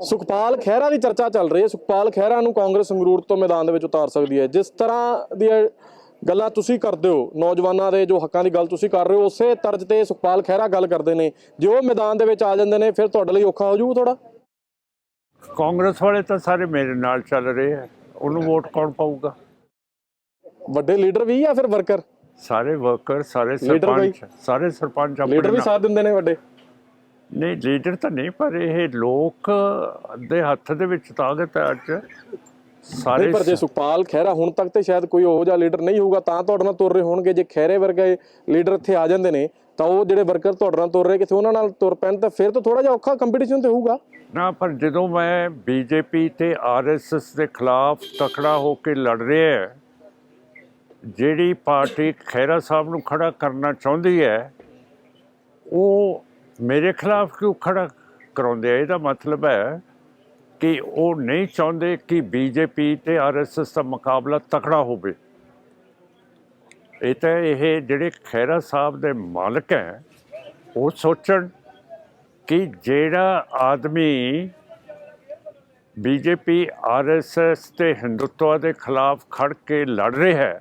ਸੁਖਪਾਲ ਖਹਿਰਾ ਦੀ ਚਰਚਾ ਚੱਲ ਰਹੀ ਹੈ। ਸੁਖਪਾਲ ਖਹਿਰਾ ਨੂੰ ਕਾਂਗਰਸ ਸੰਗਰੂਰ ਤੋਂ ਮੈਦਾਨ ਦੇ ਵਿੱਚ ਉਤਾਰ ਸਕਦੀ ਹੈ। ਜਿਸ ਤਰ੍ਹਾਂ ਦੀਆਂ ਗੱਲਾਂ ਤੁਸੀਂ ਕਰਦੇ ਹੋ ਨੌਜਵਾਨਾਂ ਦੇ ਜੋ ਹੱਕਾਂ ਦੀ ਗੱਲ ਤੁਸੀਂ ਕਰ ਰਹੇ ਹੋ ਉਸੇ ਤਰਜ਼ ਤੇ ਸੁਖਪਾਲ ਖਹਿਰਾ ਗੱਲ ਕਰਦੇ ਨੇ। ਜੇ ਉਹ ਮੈਦਾਨ ਦੇ ਵਿੱਚ ਆ ਜਾਂਦੇ ਨੇ ਫਿਰ ਤੁਹਾਡੇ ਲਈ ਔਖਾ ਹੋ ਜਾਊ ਥੋੜਾ ਕਾਂਗਰਸ ਵਾਲੇ ਤਾਂ ਸਾਰੇ ਮੇਰੇ ਨਾਲ ਚੱਲ ਰਹੇ ਆ। ਉਹਨੂੰ ਵੋਟ ਕੌਣ ਪਾਊਗਾ? ਵੱਡੇ ਲੀਡਰ ਵੀ ਆ ਫਿਰ ਵਰਕਰ? ਸਾਰੇ ਵਰਕਰ ਸਾਰੇ? ਸਰਪੰਚ ਸਾਰੇ ਸਰਪੰਚ ਆਪਣੇ ਲੀਡਰ ਵੀ ਸਾਥ ਦਿੰਦੇ ਨੇ ਵੱਡੇ। ਨਹੀਂ ਲੀਡਰ ਤਾਂ ਨਹੀਂ ਪਰ ਇਹ ਲੋਕ ਦੇ ਹੱਥ ਦੇ ਵਿੱਚ ਤਾਕਤ ਹੈ ਅੱਜ ਸਾਰੇ ਪਰ ਜੇ ਸੁਖਪਾਲ ਖਹਿਰਾ ਹੁਣ ਤੱਕ ਤੇ ਸ਼ਾਇਦ ਕੋਈ ਉਹੋ ਜਿਹਾ ਲੀਡਰ ਨਹੀਂ ਹੋਊਗਾ ਤਾਂ ਤੁਹਾਡੇ ਨਾਲ ਤੁਰ ਰਹੇ ਹੋਣਗੇ। ਜੇ ਖਹਿਰੇ ਵਰਗੇ ਲੀਡਰ ਇੱਥੇ ਆ ਜਾਂਦੇ ਨੇ ਤਾਂ ਉਹ ਜਿਹੜੇ ਵਰਕਰ ਤੁਹਾਡੇ ਨਾਲ ਤੁਰ ਰਹੇ ਕਿਥੇ ਉਹਨਾਂ ਨਾਲ ਤੁਰ ਪੈਣ ਤਾਂ ਫਿਰ ਤਾਂ ਥੋੜਾ ਜਿਹਾ ਔਖਾ ਕੰਪੀਟੀਸ਼ਨ ਤੇ ਹੋਊਗਾ। ਨਾ ਪਰ ਜਦੋਂ ਮੈਂ ਬੀਜੇਪੀ ਤੇ ਆਰਐਸਐਸ ਦੇ ਖਿਲਾਫ ਤਕੜਾ ਹੋ ਕੇ ਲੜ ਰਿਹਾ ਹੈ ਜਿਹੜੀ ਪਾਰਟੀ ਖੈਰਾ ਸਾਹਿਬ ਨੂੰ ਖੜਾ ਕਰਨਾ ਚਾਹੁੰਦੀ ਹੈ ਉਹ ਮੇਰੇ ਖਿਲਾਫ ਕਿਉਂ ਖੜਾ ਕਰਾਉਂਦੇ ਆ? ਇਹਦਾ ਮਤਲਬ ਹੈ ਕਿ ਉਹ ਨਹੀਂ ਚਾਹੁੰਦੇ ਕਿ ਬੀਜੇਪੀ ਤੇ ਆਰਐਸਐਸ ਦਾ ਮੁਕਾਬਲਾ ਤਕੜਾ ਹੋਵੇ। ਇਹ ਤਾਂ ਇਹ ਜਿਹੜੇ ਖੈਰਾ ਸਾਹਿਬ ਦੇ ਮਾਲਕ ਹੈ, ਉਹ ਸੋਚਣ ਕਿ ਜਿਹੜਾ ਆਦਮੀ ਬੀਜੇਪੀ ਆਰਐਸਐਸ ਤੇ ਹਿੰਦੁੱਤਵਾ ਦੇ ਖਿਲਾਫ ਖੜ ਕੇ ਲੜ ਰਿਹਾ ਹੈ,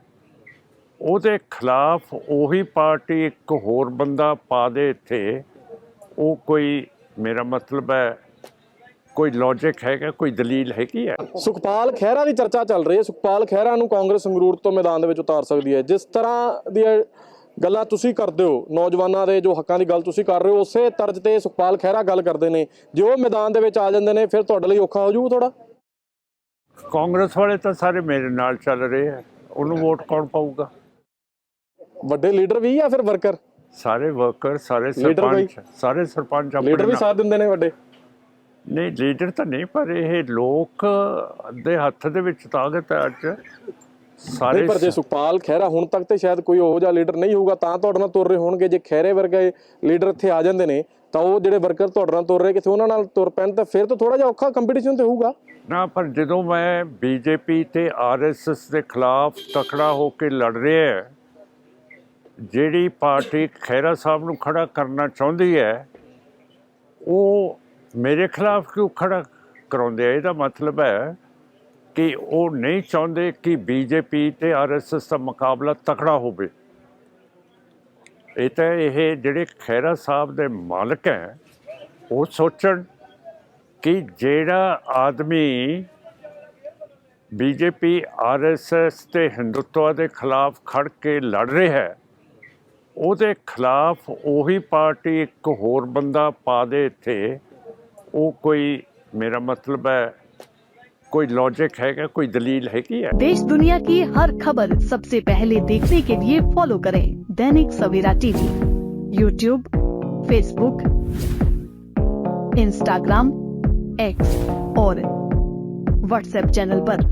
ਉਹਦੇ ਖਿਲਾਫ ਉਹੀ ਪਾਰਟੀ ਇੱਕ ਹੋਰ ਬੰਦਾ ਪਾ ਦੇ ਇੱਥੇ ਉਹ ਕੋਈ ਮੇਰਾ ਮਤਲਬ ਹੈ ਕੋਈ ਲੌਜੀਕ ਹੈਗਾ ਕੋਈ ਦਲੀਲ ਹੈਗੀ ਹੈ? ਸੁਖਪਾਲ ਖਹਿਰਾ ਦੀ ਚਰਚਾ ਚੱਲ ਰਹੀ ਹੈ। ਸੁਖਪਾਲ ਖਹਿਰਾ ਨੂੰ ਕਾਂਗਰਸ ਸੰਗਰੂਰ ਤੋਂ ਮੈਦਾਨ ਦੇ ਵਿੱਚ ਉਤਾਰ ਸਕਦੀ ਹੈ। ਜਿਸ ਤਰ੍ਹਾਂ ਦੀਆਂ ਗੱਲਾਂ ਤੁਸੀਂ ਕਰਦੇ ਹੋ ਨੌਜਵਾਨਾਂ ਦੇ ਜੋ ਹੱਕਾਂ ਦੀ ਗੱਲ ਤੁਸੀਂ ਕਰ ਰਹੇ ਹੋ ਉਸੇ ਤਰਜ਼ ਤੇ ਸੁਖਪਾਲ ਖਹਿਰਾ ਗੱਲ ਕਰਦੇ ਨੇ। ਜੇ ਉਹ ਮੈਦਾਨ ਦੇ ਵਿੱਚ ਆ ਜਾਂਦੇ ਨੇ ਫਿਰ ਤੁਹਾਡੇ ਲਈ ਔਖਾ ਹੋ ਜਾਊ ਥੋੜਾ ਕਾਂਗਰਸ ਵਾਲੇ ਤਾਂ ਸਾਰੇ ਮੇਰੇ ਨਾਲ ਚੱਲ ਰਹੇ ਆ ਉਹਨੂੰ ਵੋਟ ਕੌਣ ਪਾਊਗਾ? ਵੱਡੇ ਲੀਡਰ ਵੀ ਆ ਫਿਰ ਵਰਕਰ? ਸਾਰੇ ਵਰਕਰ ਸਾਰੇ ਲੀਡਰ? ਸਰਪੰਚ ਸਾਰੇ ਸਰਪੰਚ ਆਪਣੇ ਲੀਡਰ ਵੀ ਨਾਲ- ਸਾਥ ਦਿੰਦੇ ਨੇ ਵੱਡੇ? ਨਹੀਂ ਲੀਡਰ ਤਾਂ ਨਹੀਂ ਪਰ ਇਹ ਲੋਕ ਦੇ ਹੱਥ ਦੇ ਵਿੱਚ ਤਾਕਤ ਹੈ ਅੱਜ ਸਾਰੇ ਨਹੀਂ ਪਰ ਜੇ ਸੁਖਪਾਲ ਖਹਿਰਾ ਹੁਣ ਤੱਕ ਤੇ ਸ਼ਾਇਦ ਕੋਈ ਉਹੋ ਜਿਹਾ ਲੀਡਰ ਨਹੀਂ ਹੋਊਗਾ ਤਾਂ ਤੁਹਾਡੇ ਨਾਲ ਤੁਰ ਰਹੇ ਹੋਣਗੇ। ਜੇ ਖਹਿਰੇ ਵਰਗੇ ਲੀਡਰ ਇੱਥੇ ਆ ਜਾਂਦੇ ਨੇ ਤਾਂ ਉਹ ਜਿਹੜੇ ਵਰਕਰ ਤੁਹਾਡੇ ਨਾਲ ਤੁਰ ਰਹੇ ਕਿਥੇ ਉਹਨਾਂ ਨਾਲ ਤੁਰ ਪੈਣ ਤਾਂ ਫਿਰ ਤਾਂ ਥੋੜਾ ਜਿਹਾ ਔਖਾ ਕੰਪੀਟੀਸ਼ਨ ਤੇ ਹੋਊਗਾ। ਨਾ ਪਰ ਜਦੋਂ ਮੈਂ ਬੀਜੇਪੀ ਤੇ ਆਰਐਸਐਸ ਦੇ ਖਿਲਾਫ ਤਕੜਾ ਹੋ ਕੇ ਲੜ ਰਿਹਾ ਹੈ ਜਿਹੜੀ ਪਾਰਟੀ ਖੈਰਾ ਸਾਹਿਬ ਨੂੰ ਖੜਾ ਕਰਨਾ ਚਾਹੁੰਦੀ ਹੈ, ਉਹ ਮੇਰੇ ਖਿਲਾਫ ਕਿਉਂ ਖੜਾ ਕਰਾਉਂਦੇ ਆ? ਇਹਦਾ ਮਤਲਬ ਹੈ ਕਿ ਉਹ ਨਹੀਂ ਚਾਹੁੰਦੇ ਕਿ ਬੀਜੇਪੀ ਤੇ ਆਰਐਸਐਸ ਦਾ ਮੁਕਾਬਲਾ ਤਕੜਾ ਹੋਵੇ। ਇਹ ਤਾਂ ਇਹ ਜਿਹੜੇ ਖੈਰਾ ਸਾਹਿਬ ਦੇ ਮਾਲਕ ਹੈ, ਉਹ ਸੋਚਣ ਕਿ ਜਿਹੜਾ ਆਦਮੀ ਬੀਜੇਪੀ ਆਰਐਸਐਸ ਤੇ ਹਿੰਦੁੱਤਵਾ ਦੇ ਖਿਲਾਫ ਖੜ ਕੇ ਲੜ ਰਿਹਾ ਹੈ ਉਹਦੇ ਖਿਲਾਫ ਉਹੀ ਪਾਰਟੀ ਇੱਕ ਹੋਰ ਬੰਦਾ ਪਾ ਦੇ ਇੱਥੇ ਉਹ ਕੋਈ ਮੇਰਾ ਮਤਲਬ ਹੈ ਕੋਈ ਲੌਜੀਕ ਹੈਗਾ ਕੋਈ ਦਲੀਲ ਹੈਗੀ ਹੈ देश दुनिया की हर खबर सबसे पहले देखने के लिए फॉलो करें Dainik Savera TV YouTube Facebook Instagram X और व्हाट्सएप चैनल पर।